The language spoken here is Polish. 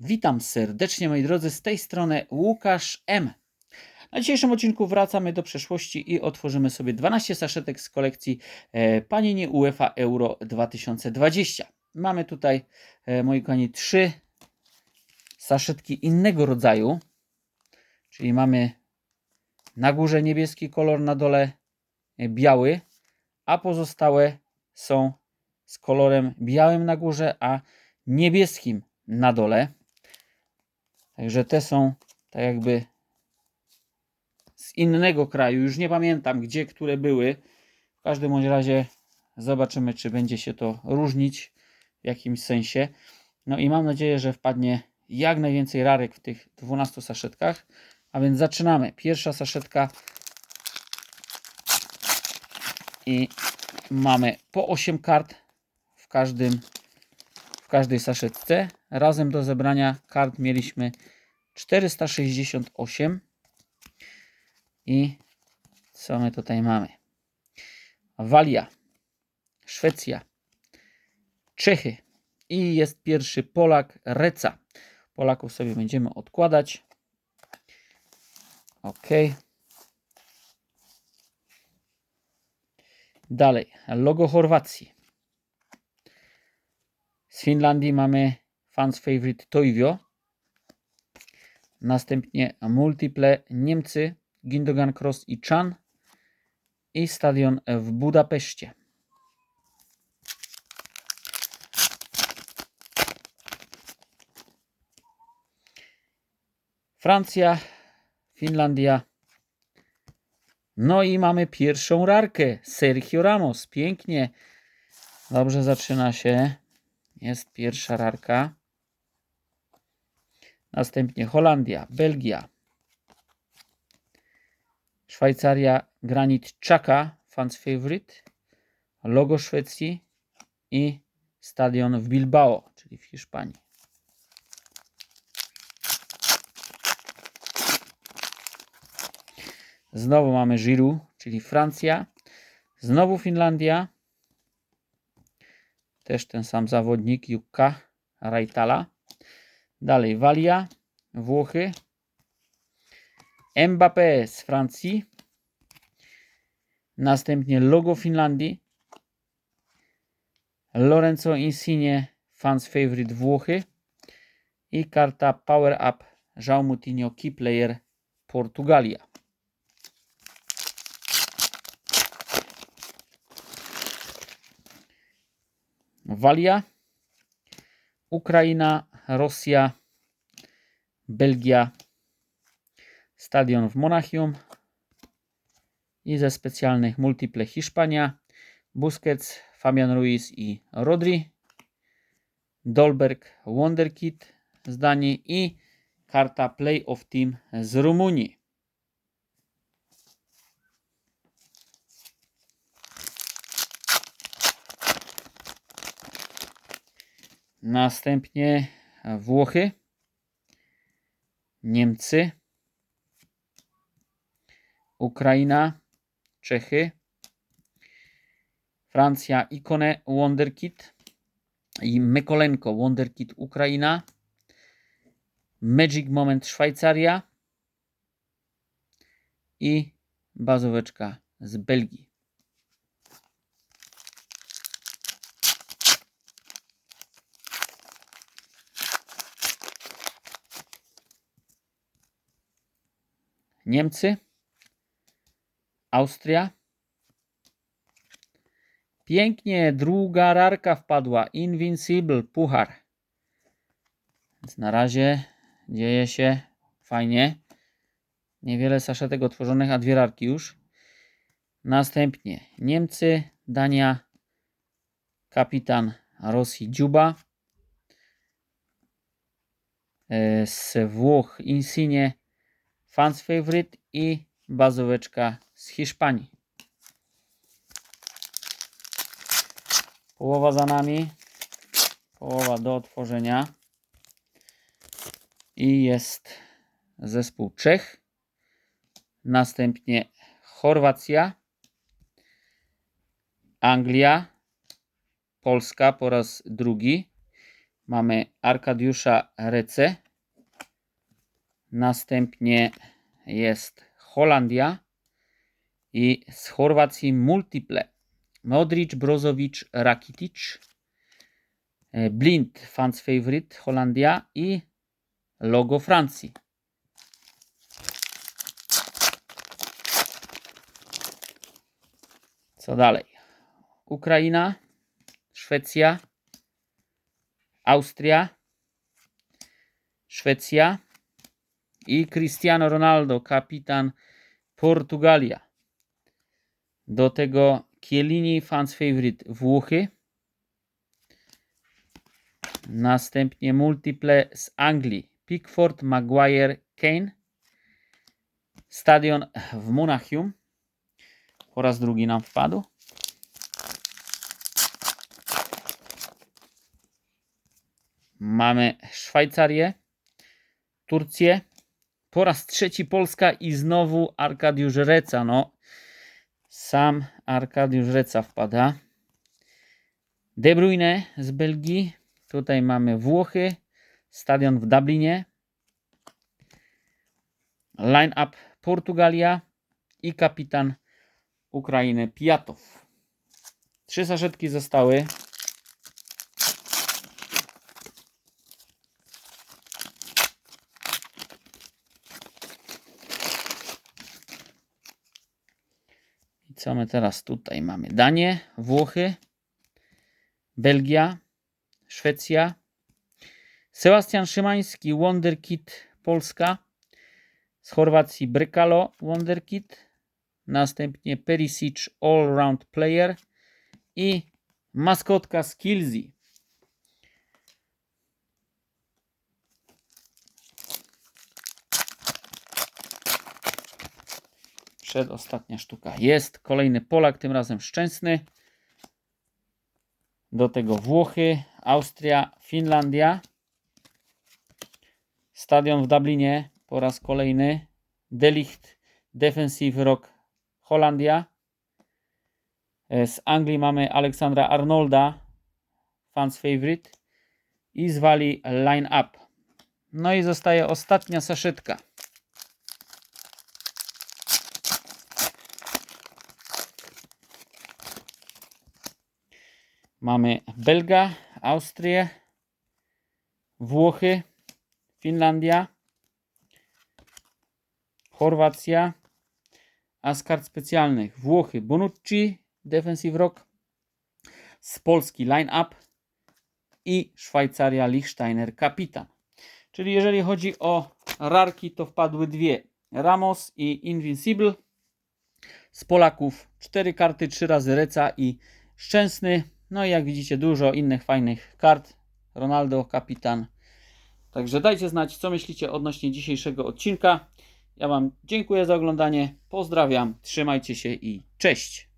Witam serdecznie moi drodzy, z tej strony Łukasz M. Na dzisiejszym odcinku wracamy do przeszłości i otworzymy sobie 12 saszetek z kolekcji e, Panini UEFA Euro 2020. Mamy tutaj, e, moi kochani, trzy saszetki innego rodzaju, czyli mamy na górze niebieski kolor, na dole e, biały, a pozostałe są z kolorem białym na górze, a niebieskim na dole. Także te są tak jakby z innego kraju. Już nie pamiętam gdzie, które były. W każdym bądź razie zobaczymy, czy będzie się to różnić w jakimś sensie. No i mam nadzieję, że wpadnie jak najwięcej rarek w tych 12 saszetkach. A więc zaczynamy. Pierwsza saszetka i mamy po 8 kart w każdym w każdej saszetce. Razem do zebrania kart mieliśmy 468. I co my tutaj mamy? Walia, Szwecja, Czechy i jest pierwszy Polak, Reca. Polaków sobie będziemy odkładać. Ok. Dalej, logo Chorwacji. Z Finlandii mamy fans favorite Toivio. Następnie multiple Niemcy, Gindogan Cross i Chan. I stadion w Budapeszcie. Francja, Finlandia. No i mamy pierwszą rarkę. Sergio Ramos. Pięknie. Dobrze zaczyna się. Jest pierwsza rarka. Następnie Holandia, Belgia, Szwajcaria, Granit Chaka, fans favorite, logo Szwecji i stadion w Bilbao, czyli w Hiszpanii. Znowu mamy Giroud, czyli Francja. Znowu Finlandia. Też ten sam zawodnik, Jukka Raitala. Dalej Walia, Włochy. Mbappé z Francji. Następnie logo Finlandii. Lorenzo Insigne, fans favorite Włochy. I karta Power Up João Moutinho, key player Portugalia. Walia, Ukraina, Rosja, Belgia, stadion w Monachium i ze specjalnych multiple Hiszpania, Busquets, Fabian Ruiz i Rodri, Dolberg, Wonderkid z Danii i karta Play of Team z Rumunii. Następnie Włochy, Niemcy, Ukraina, Czechy, Francja, Ikone, Wonderkid i Mykolenko, Wonderkid, Ukraina, Magic Moment, Szwajcaria i bazóweczka z Belgii. Niemcy, Austria. Pięknie, druga rarka wpadła. Invincible, puchar. Więc na razie dzieje się fajnie. Niewiele saszetek otworzonych, a dwie rarki już. Następnie Niemcy, Dania, kapitan Rosji Dziuba. E, Z Włoch Insigne Fans Favorite i bazóweczka z Hiszpanii. Połowa za nami. Połowa do otworzenia. I jest zespół Czech. Następnie Chorwacja. Anglia. Polska po raz drugi. Mamy Arkadiusza Rece. Następnie jest Holandia i z Chorwacji Multiple. Modric, Brozovic, Rakitic. E, Blind, fans favorite, Holandia i logo Francji. Co dalej? Ukraina, Szwecja, Austria, Szwecja i Cristiano Ronaldo, kapitan Portugalia. Do tego Chiellini, fans favorite Włochy. Następnie multiple z Anglii. Pickford, Maguire, Kane. Stadion w Monachium. Po raz drugi nam wpadł. Mamy Szwajcarię, Turcję. Po raz trzeci Polska i znowu Arkadiusz Reca. No, sam Arkadiusz Reca wpada. De Bruyne z Belgii. Tutaj mamy Włochy. Stadion w Dublinie. Line-up Portugalia i kapitan Ukrainy Pijatow. Trzy saszetki zostały. Co my teraz tutaj mamy? Danie, Włochy, Belgia, Szwecja, Sebastian Szymański, Wonderkid Polska, z Chorwacji Brykalo, Wonderkid, następnie Perisic All Round Player i maskotka Skillsy. Przedostatnia sztuka jest. Kolejny Polak, tym razem szczęsny. Do tego Włochy, Austria, Finlandia. Stadion w Dublinie po raz kolejny. Delicht Defensive Rock Holandia. E, Z Anglii mamy Aleksandra Arnolda, fans favorite. I z Walii Line Up. No i zostaje ostatnia saszetka. Mamy Belga, Austrię, Włochy, Finlandia, Chorwacja, a z kart specjalnych Włochy Bonucci, Defensive Rock, z Polski Line Up i Szwajcaria Lichsteiner Kapitan. Czyli jeżeli chodzi o rarki, to wpadły dwie. Ramos i Invincible. Z Polaków cztery karty, trzy razy Reca i Szczęsny. No i jak widzicie dużo innych fajnych kart. Ronaldo, kapitan. Także dajcie znać, co myślicie odnośnie dzisiejszego odcinka. Ja Wam dziękuję za oglądanie. Pozdrawiam, trzymajcie się i cześć.